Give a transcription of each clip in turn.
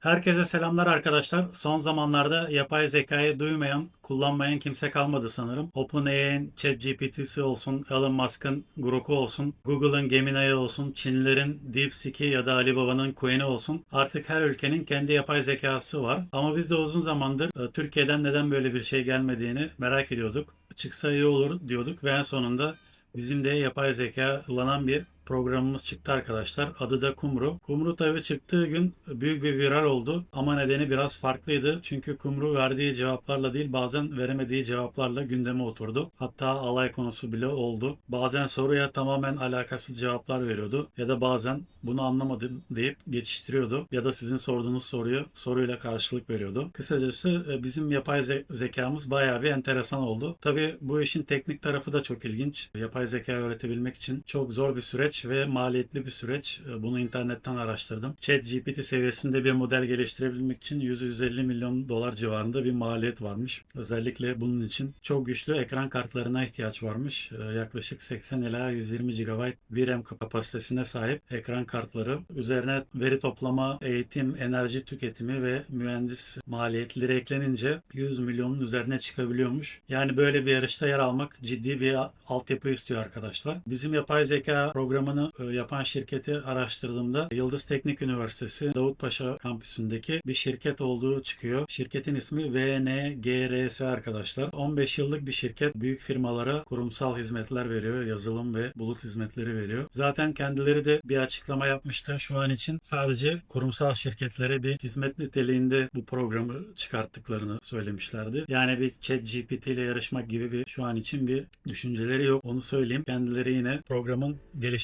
Herkese selamlar arkadaşlar. Son zamanlarda yapay zekayı duymayan, kullanmayan kimse kalmadı sanırım. OpenAI'nin ChatGPT'si olsun, Elon Musk'ın Grok'u olsun, Google'ın Gemini'yi olsun, Çinlilerin DeepSeek'i ya da Alibaba'nın Coin'i olsun. Artık her ülkenin kendi yapay zekası var. Ama biz de uzun zamandır e, Türkiye'den neden böyle bir şey gelmediğini merak ediyorduk. Çıksa iyi olur diyorduk ve en sonunda bizim de yapay zeka kullanan bir programımız çıktı arkadaşlar. Adı da Kumru. Kumru tabii çıktığı gün büyük bir viral oldu ama nedeni biraz farklıydı. Çünkü Kumru verdiği cevaplarla değil bazen veremediği cevaplarla gündeme oturdu. Hatta alay konusu bile oldu. Bazen soruya tamamen alakasız cevaplar veriyordu ya da bazen bunu anlamadım deyip geçiştiriyordu ya da sizin sorduğunuz soruyu soruyla karşılık veriyordu. Kısacası e, bizim yapay ze- zekamız bayağı bir enteresan oldu. Tabii bu işin teknik tarafı da çok ilginç. Yapay zeka öğretebilmek için çok zor bir süreç ve maliyetli bir süreç. E, Bunu internetten araştırdım. ChatGPT seviyesinde bir model geliştirebilmek için 100-150 milyon dolar civarında bir maliyet varmış. Özellikle bunun için çok güçlü ekran kartlarına ihtiyaç varmış. E, Yaklaşık 80 ila 120 GB VRAM kapasitesine sahip ekran kartları. Üzerine veri toplama, eğitim, enerji tüketimi ve mühendis maliyetleri eklenince 100 milyonun üzerine çıkabiliyormuş. Yani böyle bir yarışta yer almak ciddi bir altyapı istiyor arkadaşlar. Bizim yapay zeka programını e, yapan şirketi araştırdığımda Yıldız Teknik Üniversitesi Davutpaşa kampüsündeki bir şirket olduğu çıkıyor. Şirketin ismi VNGRS arkadaşlar. 15 yıllık bir şirket büyük firmalara kurumsal hizmetler veriyor. Yazılım ve bulut hizmetleri veriyor. Zaten kendileri de bir açıklama yapmıştı. Şu an için sadece kurumsal şirketlere bir hizmet niteliğinde bu programı çıkarttıklarını söylemişlerdi. Yani bir chat GPT ile yarışmak gibi bir şu an için bir düşünceleri yok. Onu söyleyeyim. Kendileri yine programın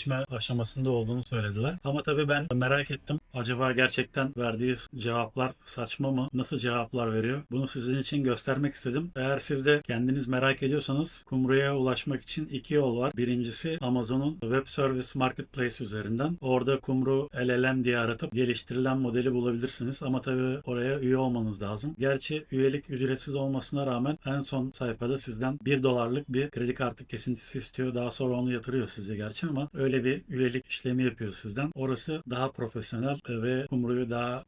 gelişme aşamasında olduğunu söylediler. Ama tabii ben merak ettim. Acaba gerçekten verdiği cevaplar saçma mı? Nasıl cevaplar veriyor? Bunu sizin için göstermek istedim. Eğer siz de kendiniz merak ediyorsanız Kumru'ya ulaşmak için iki yol var. Birincisi Amazon'un Web Service Marketplace üzerinden. Orada Kumru LLM diye aratıp geliştirilen modeli bulabilirsiniz. Ama tabii oraya üye olmanız lazım. Gerçi üyelik ücretsiz olmasına rağmen en son sayfada sizden 1 dolarlık bir kredi kartı kesintisi istiyor. Daha sonra onu yatırıyor size gerçi ama öyle bir üyelik işlemi yapıyor sizden. Orası daha profesyonel ve Kumru'yu daha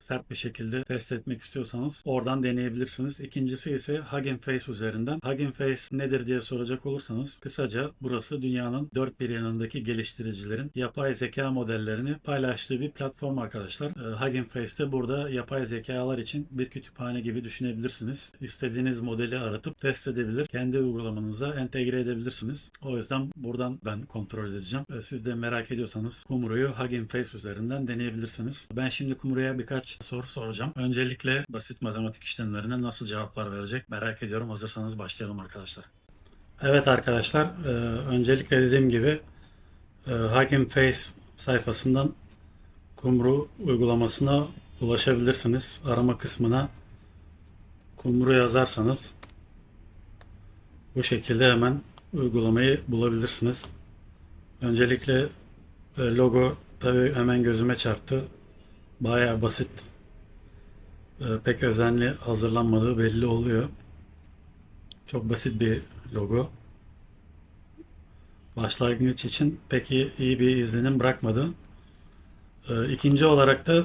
sert bir şekilde test etmek istiyorsanız oradan deneyebilirsiniz. İkincisi ise Hugging Face üzerinden. Hugging Face nedir diye soracak olursanız kısaca burası dünyanın dört bir yanındaki geliştiricilerin yapay zeka modellerini paylaştığı bir platform arkadaşlar. Ee, Hugging Face'te burada yapay zekalar için bir kütüphane gibi düşünebilirsiniz. İstediğiniz modeli aratıp test edebilir. Kendi uygulamanıza entegre edebilirsiniz. O yüzden buradan ben kontrol edeceğim. Ee, Siz de merak ediyorsanız Kumru'yu Hugging Face üzerinden deneyebilirsiniz. Ben şimdi Kumru'ya birkaç soru soracağım. Öncelikle basit matematik işlemlerine nasıl cevaplar verecek merak ediyorum. Hazırsanız başlayalım arkadaşlar. Evet arkadaşlar, e, öncelikle dediğim gibi e, Hugging Face sayfasından Kumru uygulamasına ulaşabilirsiniz. Arama kısmına Kumru yazarsanız bu şekilde hemen uygulamayı bulabilirsiniz. Öncelikle e, logo tabii hemen gözüme çarptı. Bayağı basit. Ee, pek özenli hazırlanmadığı belli oluyor. Çok basit bir logo. Başlangıç için pek iyi, iyi bir izlenim bırakmadı. Ee, ikinci olarak da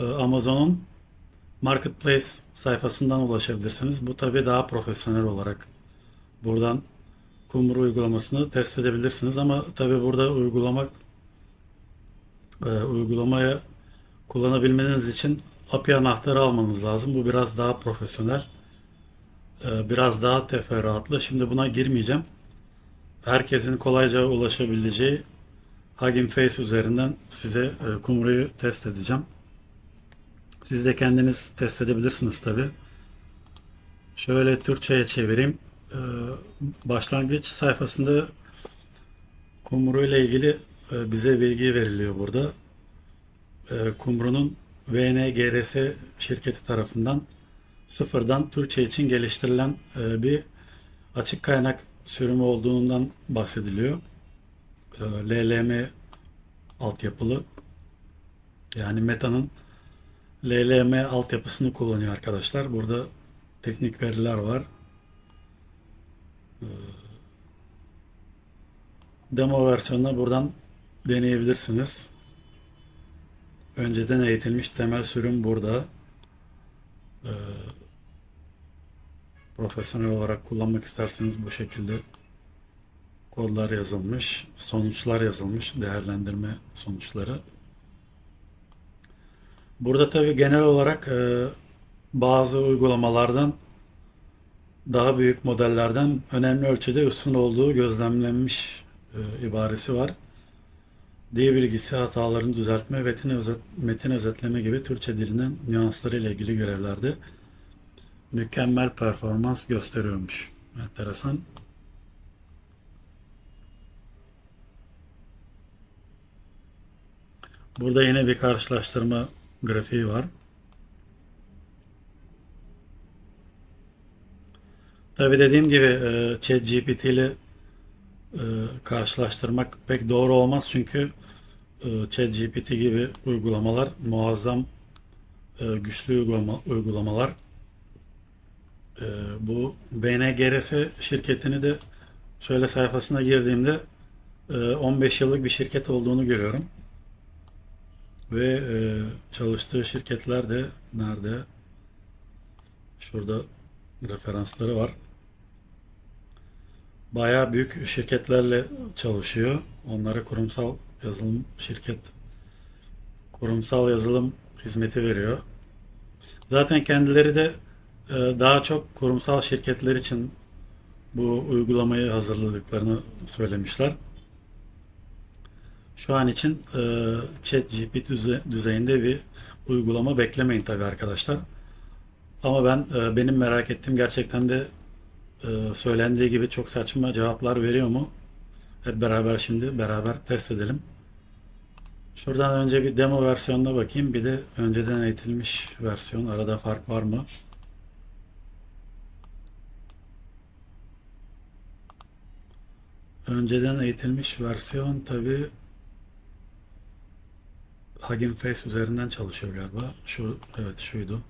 e, Amazon'un Marketplace sayfasından ulaşabilirsiniz. Bu tabii daha profesyonel olarak. Buradan Kumru uygulamasını test edebilirsiniz ama tabii burada uygulamak e, uygulamaya kullanabilmeniz için API anahtarı almanız lazım. Bu biraz daha profesyonel. Ee, Biraz daha teferruatlı. Şimdi buna girmeyeceğim. Herkesin kolayca ulaşabileceği Hugging Face üzerinden size e, Kumru'yu test edeceğim. Siz de kendiniz test edebilirsiniz tabi. Şöyle Türkçe'ye çevireyim. Ee, Başlangıç sayfasında Kumru ile ilgili e, bize bilgi veriliyor burada e, Kumru'nun VNGRS şirketi tarafından sıfırdan Türkçe için geliştirilen e, bir açık kaynak sürümü olduğundan bahsediliyor. E, LLM altyapılı yani Meta'nın LLM altyapısını kullanıyor arkadaşlar. Burada teknik veriler var. E, Demo versiyonuna buradan deneyebilirsiniz. Önceden eğitilmiş temel sürüm burada. Ee, profesyonel olarak kullanmak isterseniz bu şekilde kodlar yazılmış, sonuçlar yazılmış, değerlendirme sonuçları. Burada tabii genel olarak e, bazı uygulamalardan daha büyük modellerden önemli ölçüde üstün olduğu gözlemlenmiş e, ibaresi var. Dil bilgisi, hatalarını düzeltme, metin, özet, metin özetleme gibi Türkçe dilinin nüansları ile ilgili görevlerde mükemmel performans gösteriyormuş. Enteresan. Burada yine bir karşılaştırma grafiği var. Tabii dediğim gibi e, ChatGPT ile e, karşılaştırmak pek doğru olmaz çünkü e, ChatGPT gibi uygulamalar muazzam e, güçlü uygulama, uygulamalar. E, bu BNGRS şirketini de şöyle sayfasına girdiğimde e, 15 yıllık bir şirket olduğunu görüyorum. Ve e, çalıştığı şirketler de nerede? Şurada referansları var. Bayağı büyük şirketlerle çalışıyor. Onlara kurumsal yazılım şirket kurumsal yazılım hizmeti veriyor. Zaten kendileri de e, daha çok kurumsal şirketler için bu uygulamayı hazırladıklarını söylemişler. Şu an için e, ChatGPT düze- düzeyinde bir uygulama beklemeyin tabii arkadaşlar. Ama ben e, benim merak ettiğim gerçekten de e, söylendiği gibi çok saçma cevaplar veriyor mu? Hep beraber şimdi beraber test edelim. Şuradan önce bir demo versiyonuna bakayım. Bir de önceden eğitilmiş versiyon. Arada fark var mı? Önceden eğitilmiş versiyon tabi Hugging Face üzerinden çalışıyor galiba. Şu evet şuydu.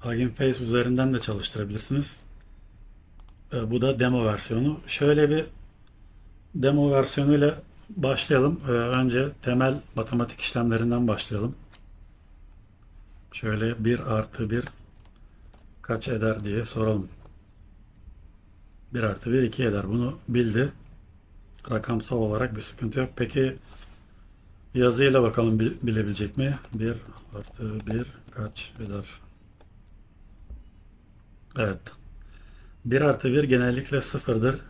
Hugging Face üzerinden de çalıştırabilirsiniz. E, bu da demo versiyonu. Şöyle bir demo versiyonuyla başlayalım. E, önce temel matematik işlemlerinden başlayalım. Şöyle 1 artı 1 kaç eder diye soralım. 1 artı 1 2 eder. Bunu bildi. Rakamsal olarak bir sıkıntı yok. Peki yazıyla bakalım bil- bilebilecek mi? 1 artı 1 kaç eder? Evet. 1 artı 1 genellikle sıfırdır.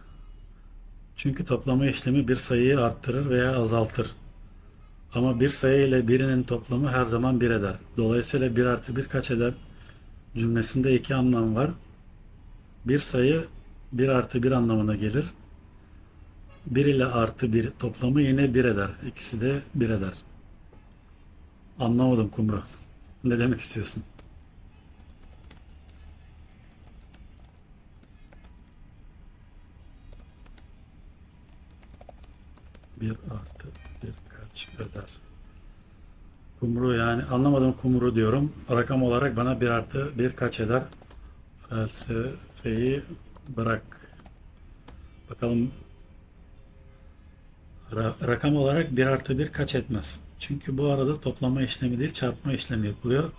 Çünkü toplama işlemi bir sayıyı arttırır veya azaltır. Ama bir sayı ile birinin toplamı her zaman 1 eder. Dolayısıyla 1 artı 1 kaç eder? Cümlesinde iki anlam var. Bir sayı 1 artı 1 anlamına gelir. 1 ile artı 1 toplamı yine 1 eder. İkisi de 1 eder. Anlamadım Kumru. Ne demek istiyorsun? 1 artı 1 kaç eder? Kumru yani anlamadım kumru diyorum. Rakam olarak bana 1 artı 1 kaç eder? Felsefeyi bırak. Bakalım Ra- rakam olarak 1 artı 1 kaç etmez? Çünkü bu arada toplama işlemi değil çarpma işlemi yapılıyor.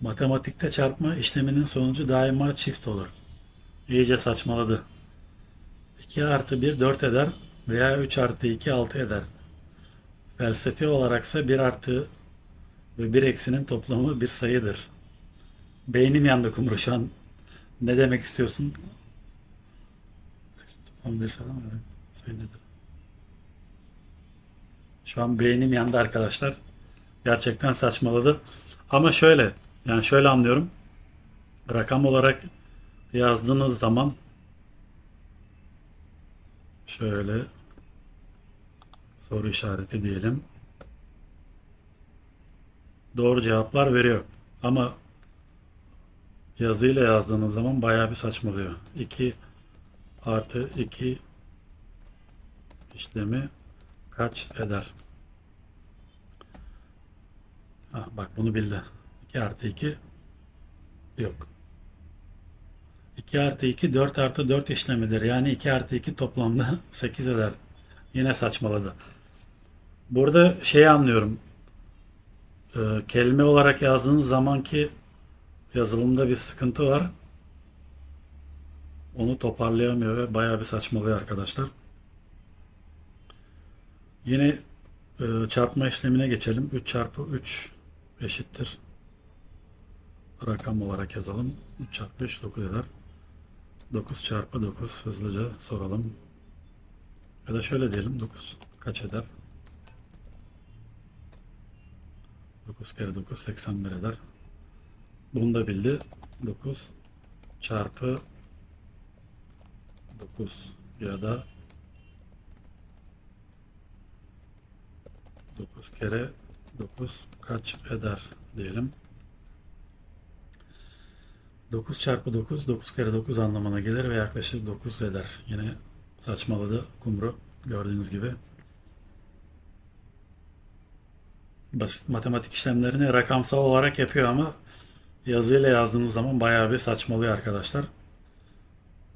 Matematikte çarpma işleminin sonucu daima çift olur. İyice saçmaladı. 2 artı 1 4 eder veya 3 artı 2 6 eder. Felsefi olaraksa 1 artı ve 1 eksinin toplamı bir sayıdır. Beynim yandı kumru. Ne demek istiyorsun? Toplam bir sayı mı? Şu an beynim yandı arkadaşlar. Gerçekten saçmaladı. Ama şöyle, yani şöyle anlıyorum. Rakam olarak yazdığınız zaman şöyle soru işareti diyelim. Doğru cevaplar veriyor. Ama yazıyla yazdığınız zaman bayağı bir saçmalıyor. 2 artı 2 işlemi kaç eder? Ha, bak bunu bildi. 2 artı 2 yok. 2 artı 2 4 artı 4 işlemidir. Yani 2 artı 2 toplamda 8 eder. Yine saçmaladı. Burada şeyi anlıyorum. Ee, kelime olarak yazdığınız zamanki yazılımda bir sıkıntı var. Onu toparlayamıyor ve bayağı bir saçmalıyor arkadaşlar. Yine e, çarpma işlemine geçelim. 3 çarpı 3 eşittir. Rakam olarak yazalım. 3 çarpı 3 9 eder. 9 çarpı 9 hızlıca soralım. Ya da şöyle diyelim 9 kaç eder? 9 kere 9 81 eder. Bunu da bildi. 9 çarpı 9 ya da 9 kere 9 kaç eder diyelim. 9 çarpı 9 9 kere 9 anlamına gelir ve yaklaşık 9 eder. Yine saçmaladı kumru gördüğünüz gibi. Basit matematik işlemlerini rakamsal olarak yapıyor ama yazıyla yazdığınız zaman bayağı bir saçmalıyor arkadaşlar.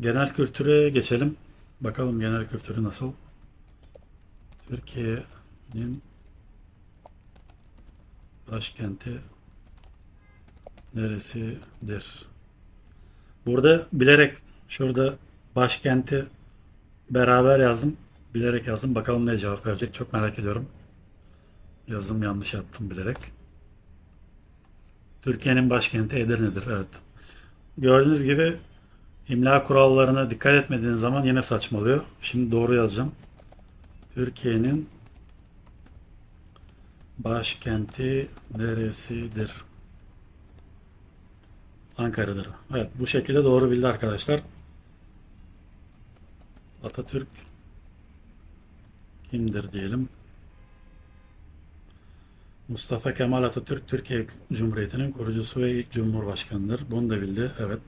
Genel kültüre geçelim. Bakalım genel kültürü nasıl? Türkiye'nin başkenti neresidir? Burada bilerek şurada başkenti beraber yazdım. Bilerek yazdım. Bakalım ne cevap verecek. Çok merak ediyorum. Yazım yanlış yaptım bilerek. Türkiye'nin başkenti Edirne'dir. Evet. Gördüğünüz gibi imla kurallarına dikkat etmediğiniz zaman yine saçmalıyor. Şimdi doğru yazacağım. Türkiye'nin başkenti neresidir? Ankara'dır. Evet bu şekilde doğru bildi arkadaşlar. Atatürk kimdir diyelim. Mustafa Kemal Atatürk Türkiye Cumhuriyeti'nin kurucusu ve ilk cumhurbaşkanıdır. Bunu da bildi. Evet.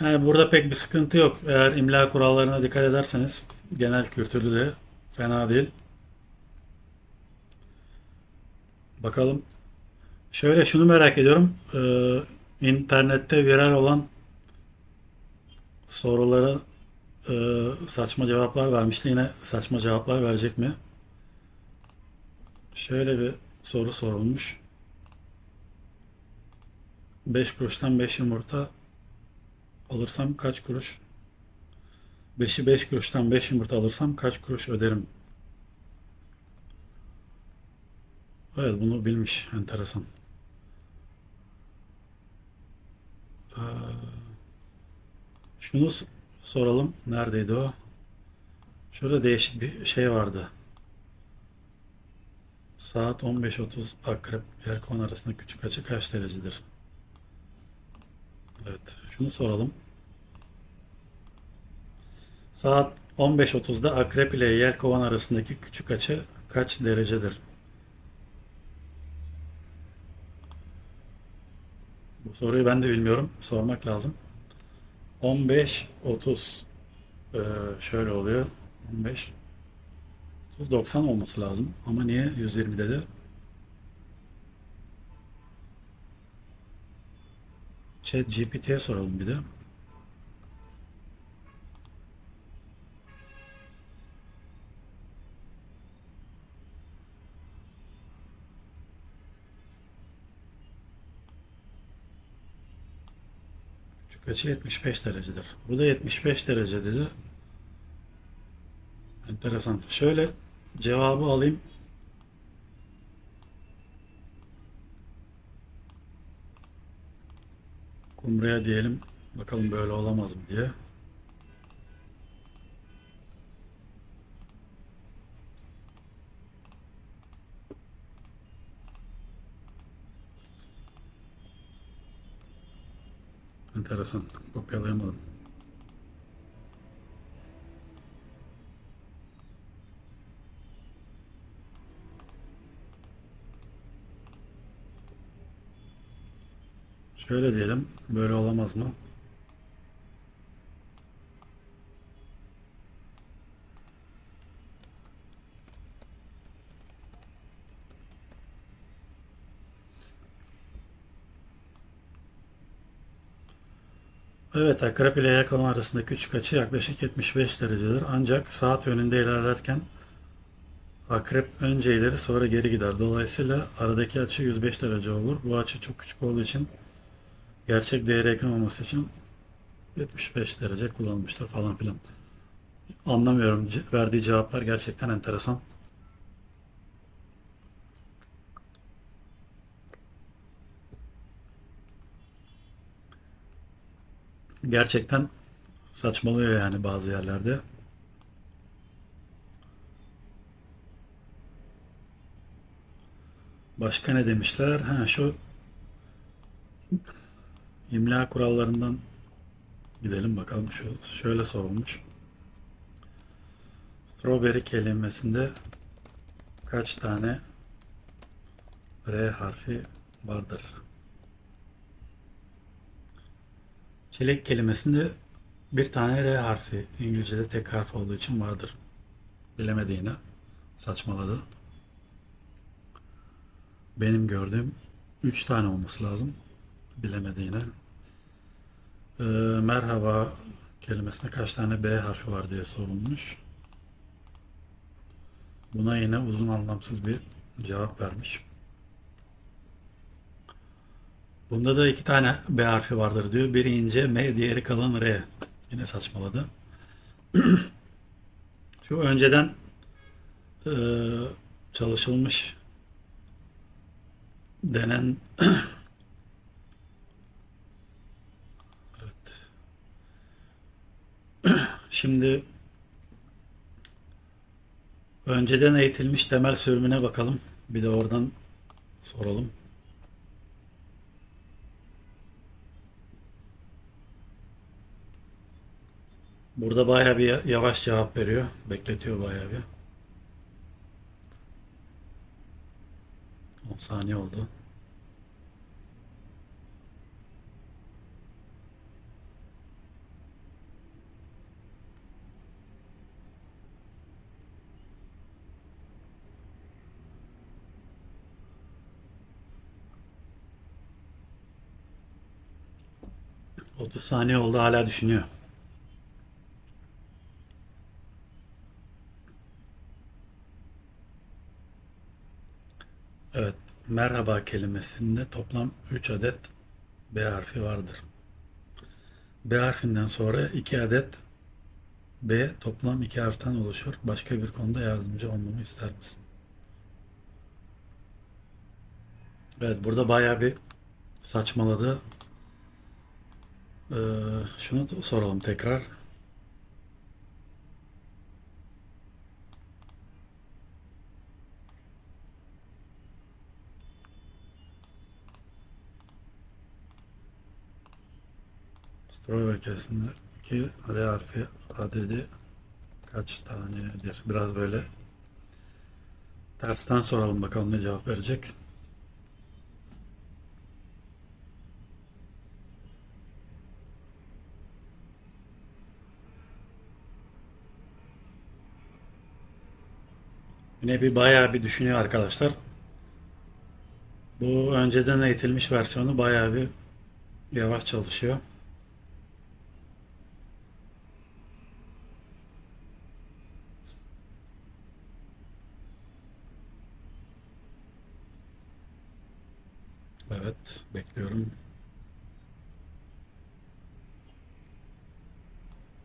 Yani burada pek bir sıkıntı yok. Eğer imla kurallarına dikkat ederseniz genel kültürlü de fena değil. Bakalım. Şöyle şunu merak ediyorum. Ee, internette viral olan sorulara e, saçma cevaplar vermişti. Yine saçma cevaplar verecek mi? Şöyle bir soru sorulmuş. 5 kuruştan 5 yumurta alırsam kaç kuruş? 5'i 5 kuruştan 5 yumurta alırsam kaç kuruş öderim? Evet bunu bilmiş. Enteresan. Ee, şunu soralım. Neredeydi o? Şurada değişik bir şey vardı. Saat 15.30 Akrep Yelkovan arasında küçük açı kaç derecedir? Evet. Şunu soralım. Saat 15.30'da Akrep ile Yelkovan arasındaki küçük açı kaç derecedir? Bu soruyu ben de bilmiyorum. Sormak lazım. 15 30 ee, şöyle oluyor. 15 30 90 olması lazım. Ama niye 120 dedi? Chat GPT'ye soralım bir de. Küçük açı 75 derecedir. Bu da 75 derece dedi. Enteresan. Şöyle cevabı alayım. Kumru'ya diyelim. Bakalım böyle olamaz mı diye. Enteresan. Kopyalayamadım. Şöyle diyelim. Böyle olamaz mı? Evet, akrep ile yakalan arasındaki küçük açı yaklaşık 75 derecedir. Ancak saat yönünde ilerlerken Akrep önce ileri sonra geri gider. Dolayısıyla aradaki açı 105 derece olur. Bu açı çok küçük olduğu için gerçek değeri yakın olması için 75 derece kullanılmıştır falan filan. Anlamıyorum. Verdiği cevaplar gerçekten enteresan. Gerçekten saçmalıyor yani bazı yerlerde. Başka ne demişler? Ha şu imla kurallarından gidelim bakalım. Şu, şöyle sorulmuş. Strawberry kelimesinde kaç tane R harfi vardır? Çilek kelimesinde bir tane R harfi İngilizce'de tek harf olduğu için vardır. Bilemediğine saçmaladı. Benim gördüğüm 3 tane olması lazım. Bilemediğine. Ee, merhaba kelimesinde kaç tane B harfi var diye sorulmuş. Buna yine uzun anlamsız bir cevap vermiş. Bunda da iki tane B harfi vardır diyor. Biri ince M, diğeri kalın R. Yine saçmaladı. Şu önceden e, çalışılmış denen evet. Şimdi önceden eğitilmiş temel sürümüne bakalım. Bir de oradan soralım. Burada bayağı bir yavaş cevap veriyor. Bekletiyor bayağı bir. 10 saniye oldu. Otuz saniye oldu hala düşünüyor. Evet, merhaba kelimesinde toplam 3 adet B harfi vardır. B harfinden sonra 2 adet B toplam 2 harften oluşur. Başka bir konuda yardımcı olmamı ister misin? Evet, burada bayağı bir saçmaladı. Ee, şunu soralım tekrar. Strova kesimindeki R harfi adedi kaç tanedir? Biraz böyle tersten soralım bakalım ne cevap verecek. Yine bir bayağı bir düşünüyor arkadaşlar. Bu önceden eğitilmiş versiyonu bayağı bir yavaş çalışıyor. Evet, bekliyorum.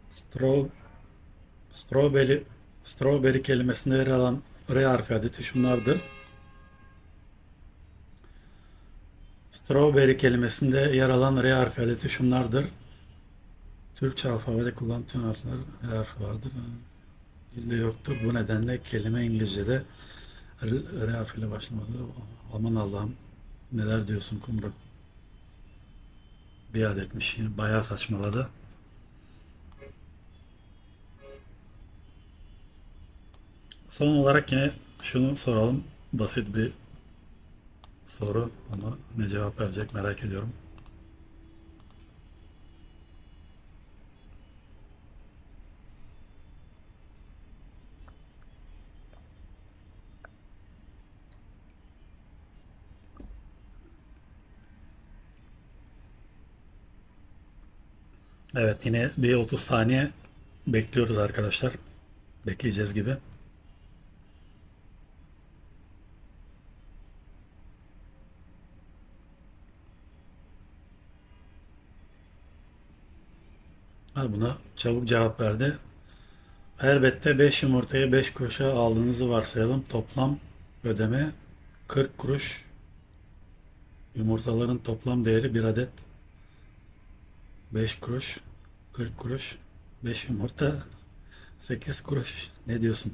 Straw, strawberry, strawberry kelimesinde yer alan R harfi adeti şunlardır. Strawberry kelimesinde yer alan R harfi adeti şunlardır. Türkçe alfabede kullanılan tüm harfler R harfi vardır. Dilde yoktur. Bu nedenle kelime İngilizce'de R, R harfiyle başlamadı. Aman Allah'ım neler diyorsun Kumru? Bir adetmiş. Yine bayağı saçmaladı. Son olarak yine şunu soralım. Basit bir soru ama ne cevap verecek merak ediyorum. Evet yine bir 30 saniye bekliyoruz arkadaşlar. Bekleyeceğiz gibi. Ha buna çabuk cevap verdi. Elbette 5 yumurtayı 5 kuruşa aldığınızı varsayalım. Toplam ödeme 40 kuruş. Yumurtaların toplam değeri 1 adet 5 kuruş, 40 kuruş, 5 yumurta 8 kuruş. Ne diyorsun?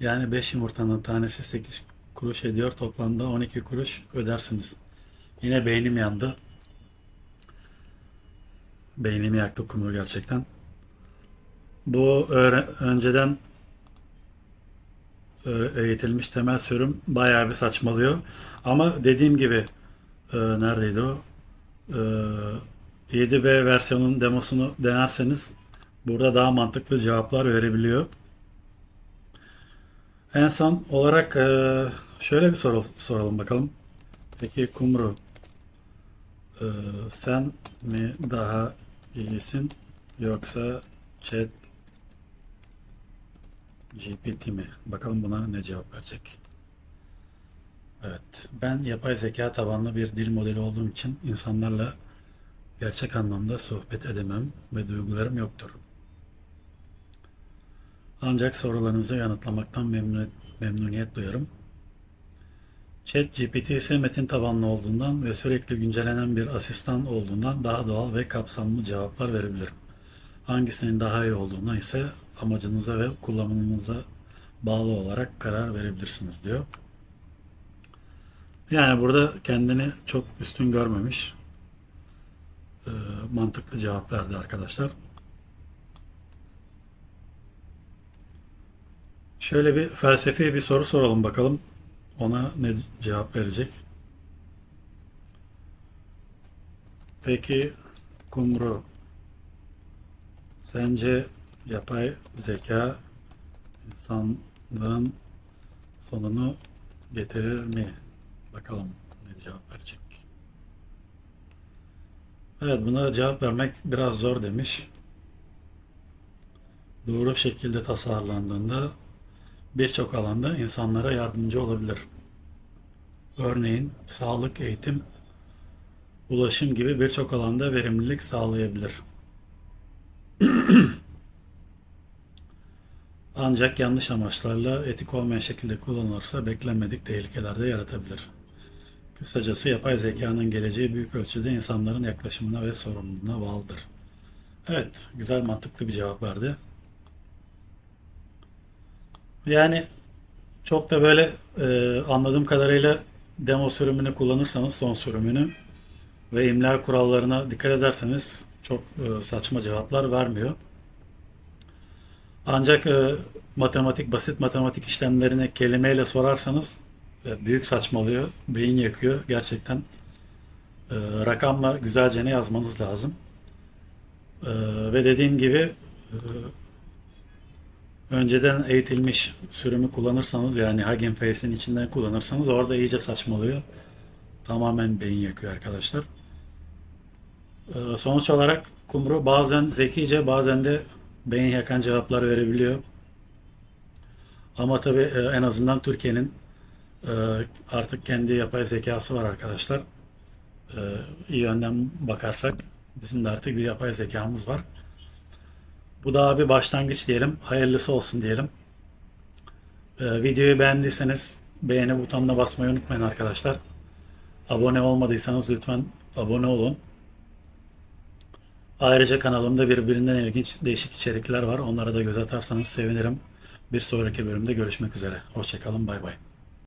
Yani 5 yumurtanın tanesi 8 kuruş ediyor. Toplamda 12 kuruş ödersiniz. Yine beynim yandı. Beynimi yaktı kumru gerçekten. Bu önceden eğitilmiş temel sürüm bayağı bir saçmalıyor. Ama dediğim gibi e, neredeydi o? E, 7B versiyonun demosunu denerseniz burada daha mantıklı cevaplar verebiliyor. En son olarak e, şöyle bir soru soralım bakalım. Peki Kumru e, sen mi daha iyisin yoksa Chat GPT mi? Bakalım buna ne cevap verecek. Evet, ben yapay zeka tabanlı bir dil modeli olduğum için insanlarla gerçek anlamda sohbet edemem ve duygularım yoktur. Ancak sorularınızı yanıtlamaktan memnuniyet, memnuniyet duyarım. ChatGPT ise metin tabanlı olduğundan ve sürekli güncellenen bir asistan olduğundan daha doğal ve kapsamlı cevaplar verebilirim. Hangisinin daha iyi olduğuna ise amacınıza ve kullanımınıza bağlı olarak karar verebilirsiniz diyor. Yani burada kendini çok üstün görmemiş. Ee, mantıklı cevap verdi arkadaşlar. Şöyle bir felsefi bir soru soralım bakalım. Ona ne cevap verecek? Peki Kumru Sence yapay zeka insanlığın sonunu getirir mi? Bakalım ne cevap verecek. Evet buna cevap vermek biraz zor demiş. Doğru şekilde tasarlandığında birçok alanda insanlara yardımcı olabilir. Örneğin sağlık, eğitim, ulaşım gibi birçok alanda verimlilik sağlayabilir. Ancak yanlış amaçlarla etik olmayan şekilde kullanılırsa beklenmedik tehlikeler de yaratabilir. Kısacası yapay zekanın geleceği büyük ölçüde insanların yaklaşımına ve sorumluluğuna bağlıdır. Evet, güzel mantıklı bir cevap verdi. Yani çok da böyle e, anladığım kadarıyla demo sürümünü kullanırsanız son sürümünü ve imla kurallarına dikkat ederseniz çok e, saçma cevaplar vermiyor. Ancak e, matematik, basit matematik işlemlerini kelimeyle sorarsanız büyük saçmalıyor, beyin yakıyor. Gerçekten e, rakamla güzelce ne yazmanız lazım. E, ve dediğim gibi e, önceden eğitilmiş sürümü kullanırsanız yani Hugging Face'in içinden kullanırsanız orada iyice saçmalıyor. Tamamen beyin yakıyor arkadaşlar. E, sonuç olarak Kumru bazen zekice bazen de beyin yakan cevaplar verebiliyor. Ama tabii e, en azından Türkiye'nin e, artık kendi yapay zekası var arkadaşlar. E, yönden bakarsak bizim de artık bir yapay zekamız var. Bu daha bir başlangıç diyelim. Hayırlısı olsun diyelim. E, videoyu beğendiyseniz beğeni butonuna basmayı unutmayın arkadaşlar. Abone olmadıysanız lütfen abone olun. Ayrıca kanalımda birbirinden ilginç değişik içerikler var. Onlara da göz atarsanız sevinirim. Bir sonraki bölümde görüşmek üzere. Hoşçakalın. Bay bay.